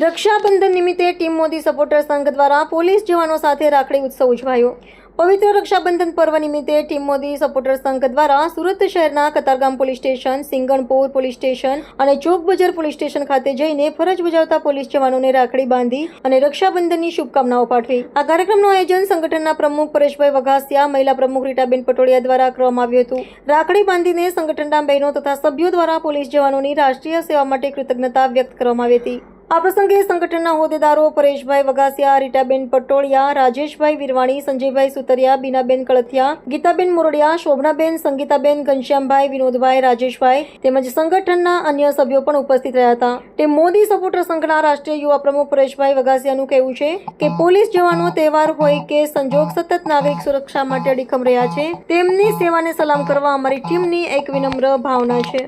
રક્ષાબંધન નિમિત્તે team Modi supporter સંઘ દ્વારા પોલીસ જવાનો સાથે રાખડી ઉત્સવ ઉજવાયો. પવિત્ર રક્ષાબંધન પર્વ નિમિત્તે ટીમ મોદી સપોર્ટર સંઘ દ્વારા સુરત શહેરના Katargam police station, Singanpur police station અને ચોક બજાર પોલીસ સ્ટેશન ખાતે જઈને ફરજ બજાવતા પોલીસ જવાનોને રાખડી બાંધી અને રક્ષાબંધનની શુભકામનાઓ પાઠવી. આ કાર્યક્રમનું આયોજન સંગઠનના પ્રમુખ પરેશભાઈ વઘાસિયા, મહિલા પ્રમુખ રીટાબેન પટોડિયા દ્વારા કરવામાં આવ્યું હતું. રાખડી બાંધીને સંગઠનના બહેનો તથા સભ્યો દ્વારા પોલીસ જવાનોની રાષ્ટ્રીય સેવા માટે કૃતજ્ઞતા વ્યક્ત કરવામાં આવી હતી. આ પ્રસંગે સંગઠનના હોદ્દેદારો પરેશભાઈ વગાસિયા રીટાબેન પટોળિયા, રાજેશભાઈ વિરવાણી, સંજયભાઈ સુતરિયા, બીનાબેન કળથિયા, ગીતાબેન મોરડિયા, શોભનાબેન, સંગીતાબેન, ઘનશ્યામભાઈ, વિનોદભાઈ, રાજેશભાઈ તેમજ સંગઠનના અન્ય સભ્યો પણ ઉપસ્થિત રહ્યા હતા. તે મોદી સપોર્ટર સંઘના રાષ્ટ્રીય યુવા પ્રમુખ પરેશભાઈ વગાસિયાનું કહેવું છે કે પોલીસ જવાનો તહેવાર હોય કે સંજોગ સતત નાગરિક સુરક્ષા માટે અડીખમ રહ્યા છે, તેમની સેવાને સલામ કરવા અમારી ટીમની એક વિનમ્ર ભાવના છે.